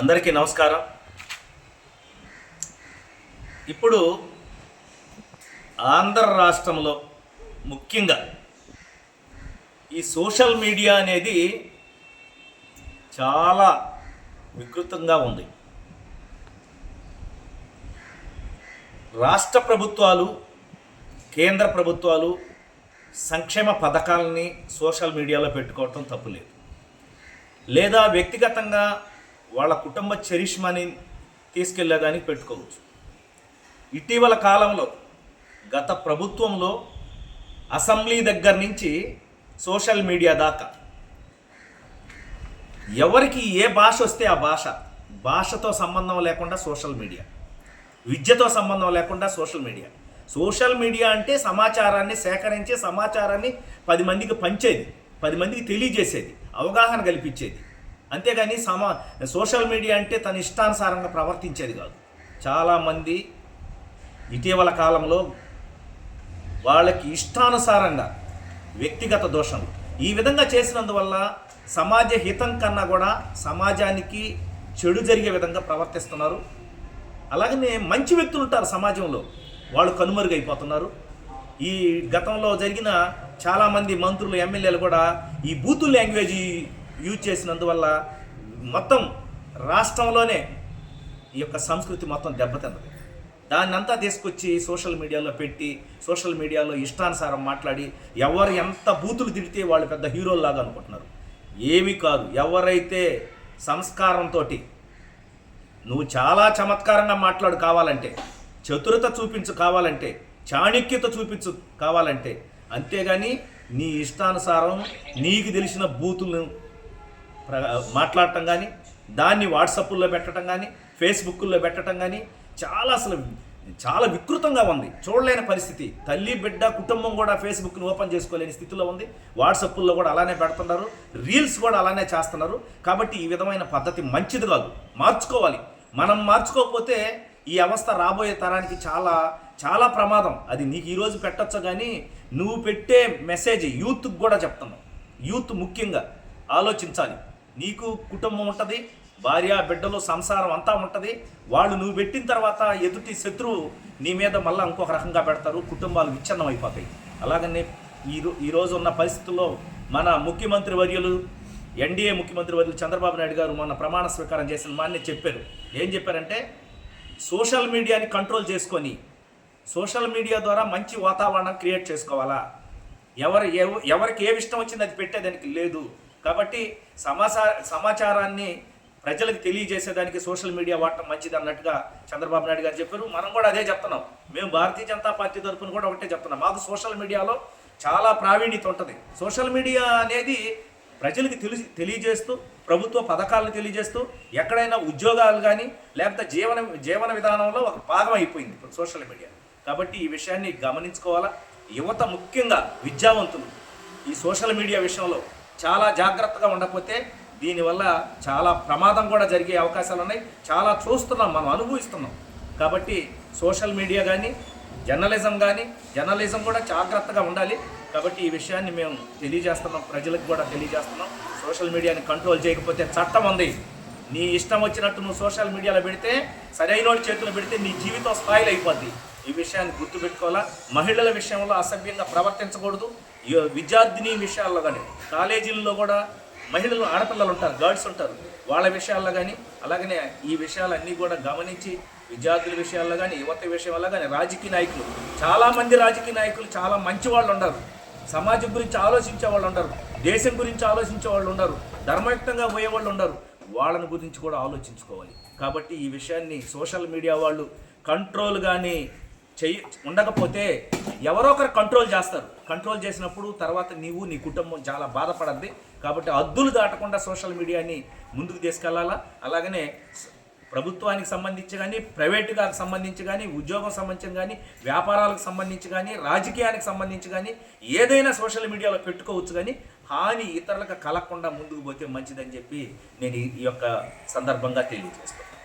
అందరికీ నమస్కారం. ఇప్పుడు ఆంధ్ర రాష్ట్రంలో ముఖ్యంగా ఈ సోషల్ మీడియా అనేది చాలా వికృతంగా ఉంది. రాష్ట్ర ప్రభుత్వాలు కేంద్ర ప్రభుత్వాలు సంక్షేమ పథకాలని సోషల్ మీడియాలో పెట్టుకోవటం తప్పులేదు లేదా వ్యక్తిగతంగా వాళ్ళ కుటుంబ చరిష్మాని తీసుకెళ్ళేదానికి పెట్టుకోవచ్చు. ఇటీవల కాలంలో గత ప్రభుత్వంలో అసెంబ్లీ దగ్గర నుంచి సోషల్ మీడియా దాకా ఎవరికి ఏ భాష వస్తే ఆ భాష భాషతో సంబంధం లేకుండా సోషల్ మీడియా విద్యతో సంబంధం లేకుండా సోషల్ మీడియా. సోషల్ మీడియా అంటే సమాచారాన్ని సేకరించి సమాచారాన్ని పది మందికి పంచేది పది మందికి తెలియజేసేది అవగాహన కల్పించేది. అంతేగాని సమా సోషల్ మీడియా అంటే తన ఇష్టానుసారంగా ప్రవర్తించేది కాదు. చాలామంది ఇటీవల కాలంలో వాళ్ళకి ఇష్టానుసారంగా వ్యక్తిగత దోషం ఈ విధంగా చేసినందువల్ల సమాజ హితం కన్నా కూడా సమాజానికి చెడు జరిగే విధంగా ప్రవర్తిస్తున్నారు. అలాగనే మంచి వ్యక్తులు ఉంటారు సమాజంలో. వాళ్ళు కనుమరుగైపోతున్నారు. ఈ గతంలో జరిగిన చాలామంది మంత్రులు ఎమ్మెల్యేలు కూడా ఈ బూతుల్ లాంగ్వేజ్ యూజ్ చేసినందువల్ల మొత్తం రాష్ట్రంలోనే ఈ యొక్క సంస్కృతి మొత్తం దెబ్బతిన్నది. దాన్ని అంతా తీసుకొచ్చి సోషల్ మీడియాలో పెట్టి సోషల్ మీడియాలో ఇష్టానుసారం మాట్లాడి ఎవరు ఎంత బూతులు తిడితే వాళ్ళు పెద్ద హీరోల్లాగా అనుకుంటున్నారు. ఏమీ కాదు. ఎవరైతే సంస్కారంతో నువ్వు చాలా చమత్కారంగా మాట్లాడు కావాలంటే చతురత చూపించు కావాలంటే చాణక్యత చూపించు కావాలంటే అంతేగాని నీ ఇష్టానుసారం నీకు తెలిసిన బూతులను మాట్లాడటం కానీ దాన్ని వాట్సాప్లో పెట్టడం కానీ ఫేస్బుక్లో పెట్టడం కానీ చాలా అసలు చాలా వికృతంగా ఉంది. చూడలేని పరిస్థితి. తల్లి బిడ్డ కుటుంబం కూడా ఫేస్బుక్ని ఓపెన్ చేసుకోలేని స్థితిలో ఉంది. వాట్సాప్లో కూడా అలానే పెడుతున్నారు. రీల్స్ కూడా అలానే చేస్తున్నారు. కాబట్టి ఈ విధమైన పద్ధతి మంచిది కాదు. మార్చుకోవాలి. మనం మార్చుకోకపోతే ఈ అవస్థ రాబోయే తరానికి చాలా చాలా ప్రమాదం. అది నీకు ఈరోజు పెట్టచ్చు కానీ నువ్వు పెట్టే మెసేజ్ యూత్కి కూడా చెప్తున్నావు యూత్ ముఖ్యంగా ఆలోచించాలి. నీకు కుటుంబం ఉంటుంది భార్య బిడ్డలు సంసారం అంతా ఉంటుంది. వాళ్ళు నువ్వు పెట్టిన తర్వాత ఎదుటి శత్రువు నీ మీద మళ్ళీ ఇంకొక రకంగా పెడతారు కుటుంబాలు విచ్ఛిన్నం అయిపోతాయి. అలాగనే ఈ ఈరోజు ఉన్న పరిస్థితుల్లో మన ముఖ్యమంత్రి వర్యులు ఎన్డీఏ ముఖ్యమంత్రి వర్యులు చంద్రబాబు నాయుడు గారు మొన్న ప్రమాణ స్వీకారం చేసిన మాన్నే చెప్పారు. ఏం చెప్పారంటే సోషల్ మీడియాని కంట్రోల్ చేసుకొని సోషల్ మీడియా ద్వారా మంచి వాతావరణం క్రియేట్ చేసుకోవాలా? ఎవరు ఎవరికి ఏమి ఇష్టం వచ్చింది అది పెట్టేదానికి లేదు. కాబట్టి సమాచార సమాచారాన్ని ప్రజలకు తెలియజేసేదానికి సోషల్ మీడియా వాడటం మంచిది అన్నట్టుగా చంద్రబాబు నాయుడు గారు చెప్పారు. మనం కూడా అదే చెప్తున్నాం. మేము భారతీయ జనతా పార్టీ తరఫున కూడా ఒకటే చెప్తున్నాం. మాకు సోషల్ మీడియాలో చాలా ప్రావీణ్యత ఉంటుంది. సోషల్ మీడియా అనేది ప్రజలకు తెలిసి తెలియజేస్తూ ప్రభుత్వ పథకాలను తెలియజేస్తూ ఎక్కడైనా ఉద్యోగాలు కానీ లేకపోతే జీవన జీవన విధానంలో ఒక భాగం అయిపోయింది ఇప్పుడు సోషల్ మీడియా. కాబట్టి ఈ విషయాన్ని గమనించుకోవాలా? యువత ముఖ్యంగా విద్యావంతులు ఈ సోషల్ మీడియా విషయంలో చాలా జాగ్రత్తగా ఉండకపోతే దీనివల్ల చాలా ప్రమాదం కూడా జరిగే అవకాశాలు ఉన్నాయి. చాలా చూస్తున్నాం మనం అనుభవిస్తున్నాం. కాబట్టి సోషల్ మీడియా కానీ జర్నలిజం కానీ జర్నలిజం కూడా జాగ్రత్తగా ఉండాలి. కాబట్టి ఈ విషయాన్ని మేము తెలియజేస్తున్నాం ప్రజలకు కూడా తెలియజేస్తున్నాం. సోషల్ మీడియాని కంట్రోల్ చేయకపోతే చట్టం ఉంది. నీ ఇష్టం వచ్చినట్టు నువ్వు సోషల్ మీడియాలో పెడితే సరైన చేతులు పెడితే నీ జీవితం స్థాయిలు అయిపోద్ది. ఈ విషయాన్ని గుర్తుపెట్టుకోవాలా? మహిళల విషయంలో అసభ్యంగా ప్రవర్తించకూడదు. విద్యార్థిని విషయాల్లో కానీ కాలేజీల్లో కూడా మహిళలు ఆడపిల్లలు ఉంటారు గర్ల్స్ ఉంటారు వాళ్ళ విషయాల్లో కానీ అలాగనే ఈ విషయాలన్నీ కూడా గమనించి విద్యార్థుల విషయాల్లో కానీ యువత విషయాల్లో కానీ రాజకీయ నాయకులు చాలామంది రాజకీయ నాయకులు చాలా మంచి వాళ్ళు ఉండరు. సమాజం గురించి ఆలోచించే వాళ్ళు ఉండరు. దేశం గురించి ఆలోచించే వాళ్ళు ఉండరు. ధర్మయుక్తంగా పోయే వాళ్ళు ఉండరు. వాళ్ళని గురించి కూడా ఆలోచించుకోవాలి. కాబట్టి ఈ విషయాన్ని సోషల్ మీడియా వాళ్ళు కంట్రోల్ కానీ చెయ్యి ఉండకపోతే ఎవరో ఒకరు కంట్రోల్ చేస్తారు. కంట్రోల్ చేసినప్పుడు తర్వాత నీవు నీ కుటుంబం చాలా బాధపడద్ది. కాబట్టి అద్దులు దాటకుండా సోషల్ మీడియాని ముందుకు తీసుకెళ్ళాలా అలాగనే ప్రభుత్వానికి సంబంధించి కానీ ప్రైవేటుగా సంబంధించి కానీ ఉద్యోగం సంబంధించి కానీ వ్యాపారాలకు సంబంధించి కానీ రాజకీయానికి సంబంధించి కానీ ఏదైనా సోషల్ మీడియాలో పెట్టుకోవచ్చు కానీ హాని ఇతరులకు కలగకుండా ముందుకు పోతే మంచిదని చెప్పి నేను ఈ యొక్క సందర్భంగా తెలియజేస్తాను